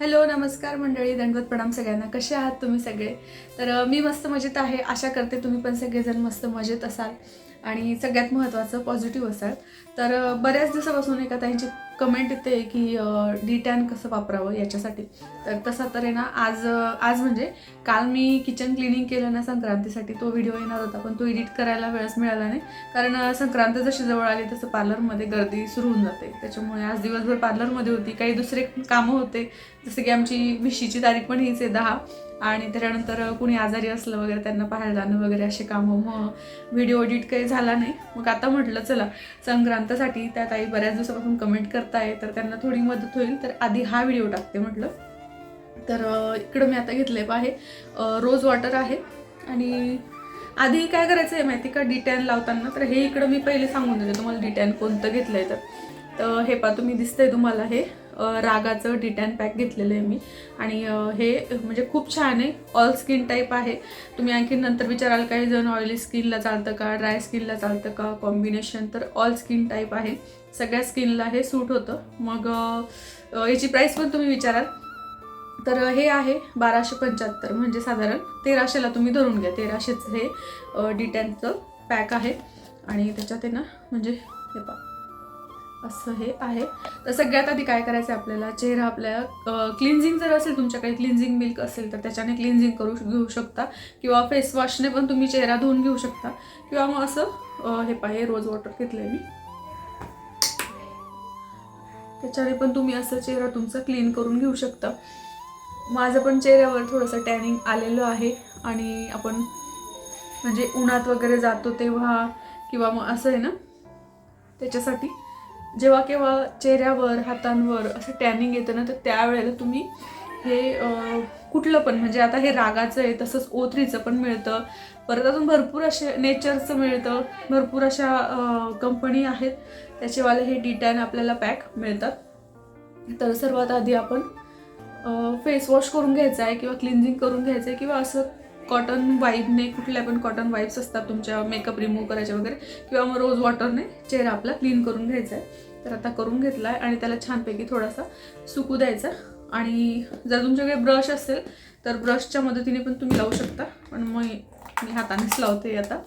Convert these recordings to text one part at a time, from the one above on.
Hello नमस्कार मंडळी दंडवत प्रणाम सगळ्यांना. कसे आहात तुम्ही सगळे? तर मी मस्त मजेत आहे. आशा करते तुम्ही पण सगळेजण मस्त मजेत असाल आणि सगळ्यात महत्त्वाचं पॉझिटिव्ह असाल. तर बऱ्याच दिवसापासून एका ताईंची कमेंट येते की डी टॅन कसं वापरावं याच्यासाठी. तर तसा तर आहे ना आज आज म्हणजे काल मी किचन क्लिनिंग केलं ना संक्रांतीसाठी तो व्हिडिओ येणार होता पण तो एडिट करायला वेळच मिळाला नाही. कारण संक्रांत जशी जवळ आली तसं पार्लरमध्ये गर्दी सुरू होऊन जाते. त्याच्यामुळे आज दिवसभर पार्लरमध्ये होती. काही दुसरे कामं होते. जसं की आमची विशीची तारीख पण हीच आहे दहा. आणि त्याच्यानंतर कुणी आजारी असलं वगैरे त्यांना पाहायला जाणं वगैरे असे कामं मग व्हिडिओ एडिट काही झाला नाही. मग आता म्हटलं चला संक्रांतसाठी त्या ताई बऱ्याच दिवसापासून कमेंट करताय तर त्यांना थोडी मदत होईल. तर आधी हा व्हिडिओ टाकते म्हटलं. तर इकडं मी आता घेतले आहे रोज वॉटर आहे. आणि आधी काय करायचं आहे माहिती का? डिटॅन लावताना. तर हे इकडं मी पहिले सांगून देते तुम्हाला डिटॅन कोणतं घेतलं आहे तर. तर हे पा तुम्ही दिसतंय तुम्हाला हे रागाचं डिटॅन पॅक घेतलेलं आहे मी. आणि हे म्हणजे खूप छान आहे ऑल स्किन टाईप आहे. तुम्ही आणखी नंतर विचाराल काही जण ऑइली स्किनला चालतं का ड्राय स्किनला चालतं का कॉम्बिनेशन तर ऑल स्किन टाईप आहे. सगळ्या स्किनला हे सूट होतं. मग याची प्राईस पण तुम्ही विचाराल. तर हे आहे बाराशे पंच्याहत्तर म्हणजे साधारण तेराशेला तुम्ही धरून घ्या. तेराशेचं हे डिटॅनचं पॅक आहे. आणि त्याच्यात आहे ना म्हणजे हे पा असं हे आहे. तर सगळ्यात आधी काय करायचं आहे आपल्याला? चेहरा आपल्या क्लिन्झिंग जर असेल तुमच्याकडे क्लिन्झिंग मिल्क असेल तर त्याच्याने क्लिन्झिंग करू घेऊ शकता. किंवा फेस वॉशने पण तुम्ही चेहरा धुवून घेऊ शकता. किंवा मग असं हे पा रोज वॉटर घेतलं आहे मी. त्याच्याने पण तुम्ही असं चेहरा तुमचा क्लीन करून घेऊ शकता. माझं पण चेहऱ्यावर थोडंसं टॅनिंग आलेलं आहे. आणि आपण म्हणजे उन्हात वगैरे जातो तेव्हा किंवा मग असं आहे ना त्याच्यासाठी जेव्हा केव्हा चेहऱ्यावर हातांवर असं टॅनिंग येतं ना तर त्यावेळेला तुम्ही हे कुठलं पण म्हणजे आता हे रागाचं आहे तसंच ओथरीचं पण मिळतं. परत अजून भरपूर असे नेचरचं मिळतं. भरपूर अशा कंपनी आहेत. त्याचेवाले हे डिटॅन आपल्याला पॅक मिळतात. तर सर्वात आधी आपण फेस वॉश करून घ्यायचा आहे किंवा क्लिन्झिंग करून घ्यायचं आहे किंवा असं कॉटन वाईबने कुठल्या पण कॉटन वाईब्स असतात तुमच्या मेकअप रिमूव्ह करायच्या वगैरे किंवा मग रोज वॉटरने चेहरा आपला क्लीन करून घ्यायचा आहे तर आता करून घेतला आहे आणि त्याला छानपैकी थोडासा सुकू द्यायचा. आणि जर तुमच्याकडे ब्रश असेल तर ब्रशच्या मदतीने पण तुम्ही लावू शकता. पण मग मी हातानेच लावते आता.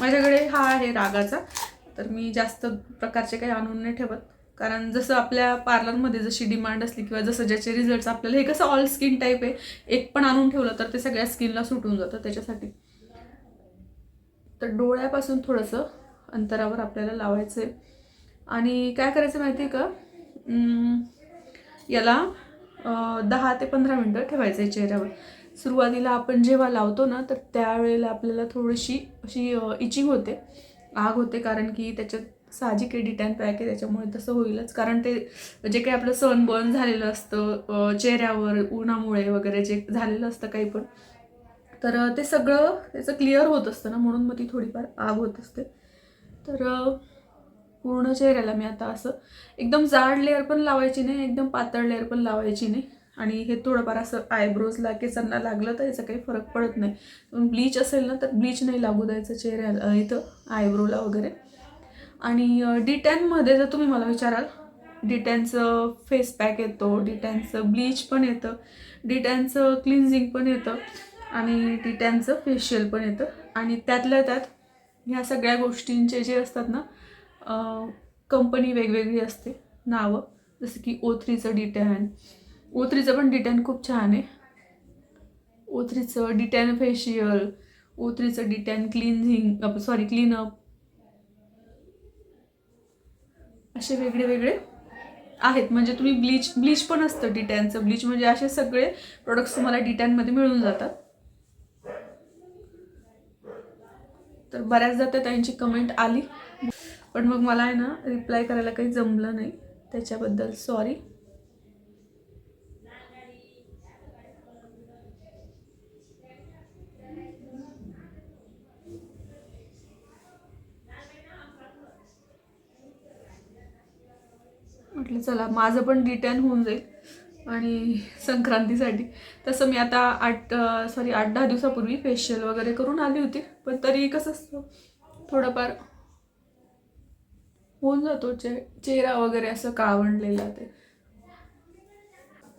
माझ्याकडे हा आहे रागाचा. तर मी जास्त प्रकारचे काही आणून नाही ठेवत. कारण जसं आपल्या पार्लरमध्ये जशी डिमांड असली किंवा जसं ज्याचे रिझल्ट्स आपल्याला हे कसं ऑल स्किन टाईप आहे एक पण आणून ठेवलं तर ते सगळ्या स्किनला सुटून जातं त्याच्यासाठी. तर डोळ्यापासून थोडंसं अंतरावर आपल्याला लावायचं आहे आणि काय करायचं माहिती आहे का याला दहा ते पंधरा मिनटं ठेवायचं आहे चेहऱ्यावर. सुरुवातीला आपण जेव्हा लावतो ना तर त्यावेळेला आपल्याला थोडीशी अशी इचिंग होते. आग होते कारण की त्याच्यात साहजिक आहे डिटॅन पॅक आहे त्याच्यामुळे तसं होईलच. कारण ते जे काही आपलं सनबर्न झालेलं असतं चेहऱ्यावर उन्हामुळे वगैरे जे झालेलं असतं काही पण तर ते सगळं त्याचं क्लिअर होत असतं ना म्हणून मग ती थोडीफार आग होत असते. तर पूर्ण चेहऱ्याला मी आता असं एकदम जाड लेअर पण लावायची नाही एकदम पातळ लेअर पण लावायची नाही. आणि हे थोडंफार असं आयब्रोजला केसांना लागलं तर याचा काही फरक पडत नाही. पण ब्लीच असेल ना तर ब्लीच नाही लागू द्यायचं चेहऱ्याला इथं आयब्रोला वगैरे. आणि डिटॅनमध्ये जर तुम्ही मला विचाराल डिटॅनचं फेस पॅक येतो डिटॅनचं ब्लीच पण येतं डिटॅनचं क्लिन्झिंग पण येतं आणि डिटॅनचं फेशियल पण येतं. आणि त्यातल्या त्यात ह्या सगळ्या गोष्टींचे जे असतात ना कंपनी वेगवेगळी असते नावं. जसं की ओथ्रीचं डिटॅन ओथ्रीचं पण डिटॅन खूप छान आहे. ओथ्रीचं डिटॅन फेशियल ओथ्रीचं डिटॅन क्लिन्झिंग सॉरी क्लीनअप असे वेगळे वेगळे आहेत. म्हणजे तुम्ही ब्लीच ब्लीच पण असतं डिटॅनचं ब्लीच म्हणजे असे सगळे प्रोडक्ट्स तुम्हाला डिटॅनमध्ये मिळून जातात. तर बऱ्याचदा त्या त्यांची कमेंट आली. पण मग मला आहे ना रिप्लाय करायला काही जमलं नाही. त्याच्याबद्दल सॉरी म्हटलं चला माझं पण रिटर्न होऊन जाईल. आणि संक्रांतीसाठी. तसं मी आता आठ सॉरी आठ दहा दिवसापूर्वी फेशियल वगैरे करून आली होती. पण तरी कसं असतं थोडंफार होऊन जातो. चे चेहरा वगैरे असं कावणलेला ते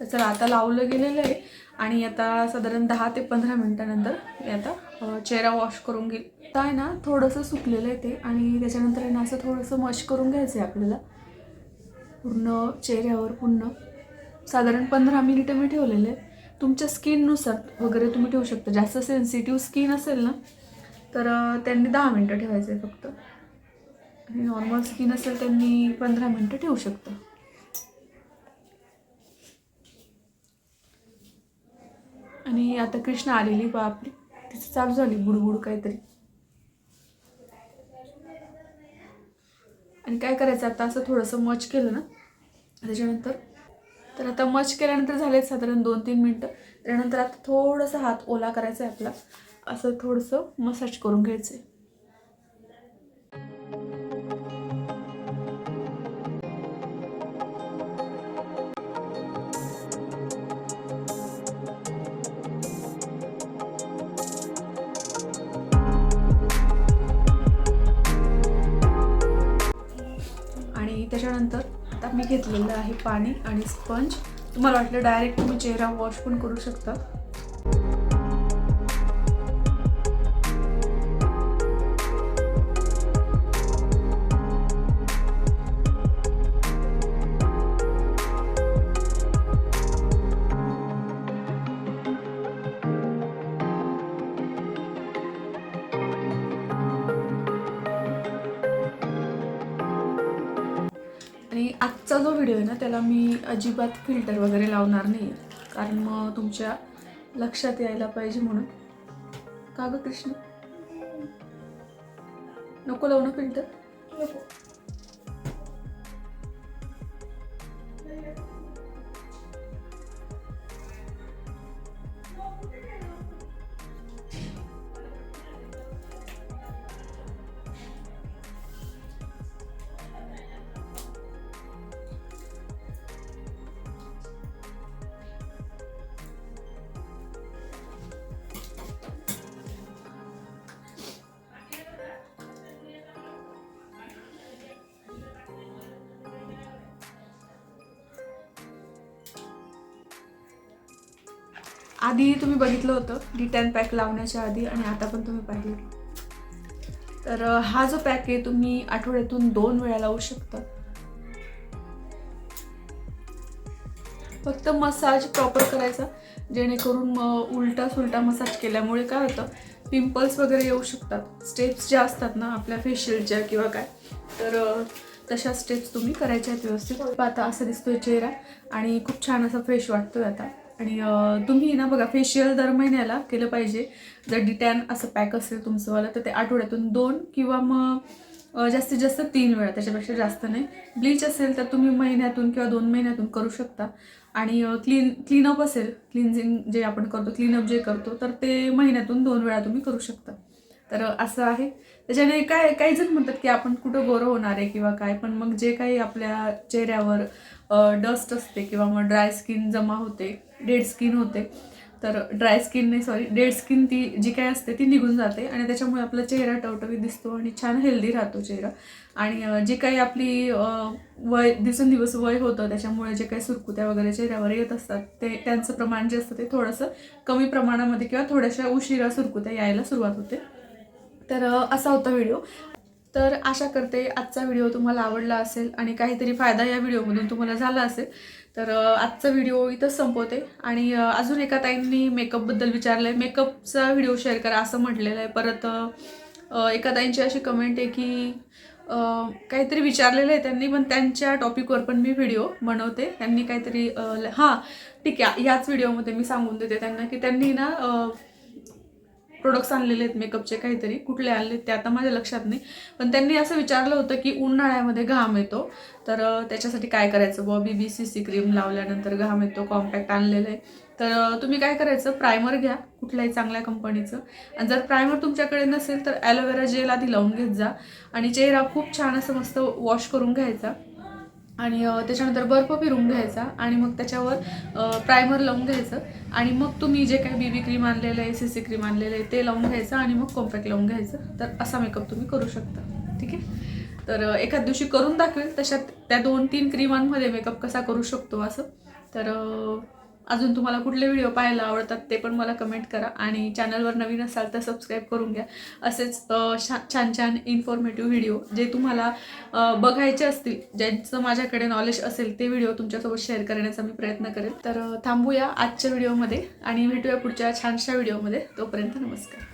तर चला आता लावलं गेलेलं आहे. आणि आता साधारण दहा ते पंधरा मिनटानंतर मी आता चेहरा वॉश करून घेईल. आता आहे ना थोडंसं सुकलेलं आहे ते. आणि त्याच्यानंतर आहे ना असं थोडंसं मश करून घ्यायचं आहे आपल्याला. पूर्ण चेहऱ्यावर पूर्ण. साधारण पंधरा मिनिटं मी ठेवलेले. आहे तुमच्या स्किननुसार वगैरे तुम्ही ठेवू शकता. जास्त सेन्सिटिव्ह स्किन असेल ना तर त्यांनी दहा मिनटं ठेवायचं आहे फक्त. आणि नॉर्मल स्किन असेल त्यांनी पंधरा मिनटं ठेवू शकतं. आणि आता कृष्णा आलेली बापरी तिचं चालू झाली बुडबुड काहीतरी. आणि काय करायचं? आता असं थोडंसं मच केलं ना त्याच्यानंतर तर आता मच केल्यानंतर झाले साधारण दोन तीन मिनटं. त्यानंतर आता थोडंसं हात ओला करायचा आहे आपला. असं थोडंसं मसाज करून घ्यायचं आहे त्याच्यानंतर आता मी घेतलेलं आहे पाणी आणि स्पंज. तुम्हाला वाटलं डायरेक्ट तुम्ही चेहरा वॉश पण करू शकता. आजचा जो व्हिडिओ आहे ना त्याला मी अजिबात फिल्टर वगैरे लावणार नाही कारण मग तुमच्या लक्षात यायला पाहिजे म्हणून. का ग कृष्ण? नको लावणं ना फिल्टर आधी तुम्ही बघितलं होतं डिटॅन पॅक लावण्याच्या आधी आणि आता पण तुम्ही पाहिलं. तर हा जो पॅक आहे तुम्ही आठवड्यातून दोन वेळा लावू शकता. फक्त मसाज प्रॉपर करायचा जेणेकरून मग उलटा सुलटा मसाज केल्यामुळे काय होतं पिंपल्स वगैरे येऊ शकतात. स्टेप्स ज्या असतात ना आपल्या फेशियलच्या किंवा काय तर तशा स्टेप्स तुम्ही करायच्या आहेत व्यवस्थित. आता असं दिसतोय चेहरा आणि खूप छान असा फ्रेश वाटतोय आता. आणि तुम्ही ना बघा फेशियल दर महिन्याला केलं पाहिजे. जर डिटॅन असं पॅक असेल तुमचंवालं तर ते आठवड्यातून दोन किंवा मग जास्तीत जास्त तीन वेळा त्याच्यापेक्षा जास्त नाही. ब्लीच असेल तर तुम्ही महिन्यातून किंवा दोन महिन्यातून करू शकता. आणि क्लीन क्लीनअप असेल क्लिन्झिंग जे आपण करतो क्लीनअप जे करतो तर ते महिन्यातून दोन वेळा तुम्ही करू शकता. तर असं आहे. त्याच्याने काय काही जण म्हणतात की आपण कुठं गोरं होणार आहे किंवा काय पण मग जे काही आपल्या चेहऱ्यावर डस्ट असते किंवा मग ड्राय स्किन जमा होते डेड स्किन होते. तर ड्राय स्किन नाही सॉरी डेड स्किन ती जी काय असते ती निघून जाते आणि त्याच्यामुळे आपला चेहरा टवटवीत दिसतो आणि छान हेल्दी राहतो चेहरा. आणि जी काही आपली वय दिवसेंदिवस वय होतं त्याच्यामुळे जे काही सुरकुत्या वगैरे चेहऱ्यावर येत असतात ते त्यांचं प्रमाण जे असतं ते थोडंसं कमी प्रमाणामध्ये किंवा थोड्याशा उशिरा सुरकुत्या यायला सुरुवात होते. तर असा होता व्हिडिओ. तर आशा करते आजचा व्हिडिओ तुम्हाला आवडला असेल आणि काहीतरी फायदा या व्हिडिओमधून तुम्हाला झाला असेल. तर आजचा व्हिडिओ इथंच संपवते. आणि अजून एका ताईंनी मेकअपबद्दल विचारलं आहे मेकअपचा व्हिडिओ शेअर करा असं म्हटलेलं आहे. परत एका ताईंची अशी कमेंट आहे की काहीतरी विचारलेलं आहे त्यांनी पण त्यांच्या टॉपिकवर पण मी व्हिडिओ बनवते. त्यांनी काहीतरी हां ठीक आहे. याच व्हिडिओमध्ये मी सांगून देते त्यांना की त्यांनी ना प्रोडक्ट्स आणलेले आहेत मेकअपचे काहीतरी कुठले आणले ते आता माझ्या लक्षात नाही. पण त्यांनी असं विचारलं होतं की उन्हाळ्यामध्ये घाम येतो. तर त्याच्यासाठी काय करायचं? बुवा B B C C cream लावल्यानंतर घाम येतो कॉम्पॅक्ट आणलेलं आहे. तर तुम्ही काय करायचं? प्रायमर घ्या कुठल्याही चांगल्या कंपनीचं आणि जर प्रायमर तुमच्याकडे नसेल तर ॲलोवेरा जेल आधी लावून घेत जा. आणि चेहरा खूप छान असं मस्त वॉश करून घ्यायचा. आणि त्याच्यानंतर बर्फ फिरून घ्यायचा आणि मग त्याच्यावर प्रायमर लावून घ्यायचं आणि मग तुम्ही जे काही बीबी क्रीम आणलेलं आहे सी सी क्रीम आणलेलं आहे ते लावून घ्यायचं आणि मग कॉम्पॅक्ट लावून घ्यायचं. तर असा मेकअप तुम्ही करू शकता. ठीक आहे? तर एखाद दिवशी करून दाखवेल. तशात त्या दोन तीन क्रीमांमध्ये मेकअप कसा करू शकतो असं. तर अजून तुम्हाला कुठले व्हिडिओ पाहायला आवडतात ते पण मला कमेंट करा आणि चॅनलवर नवीन असाल तर सबस्क्राईब करून घ्या. असेच छा- छान छान इन्फॉर्मेटिव्ह व्हिडिओ जे तुम्हाला बघायचे असतील ज्यांचं माझ्याकडे नॉलेज असेल ते व्हिडिओ तुमच्यासोबत शेअर करण्याचा मी प्रयत्न करेल तर थांबूया आजच्या व्हिडिओमध्ये आणि भेटूया पुढच्या छानशा व्हिडिओमध्ये तोपर्यंत नमस्कार.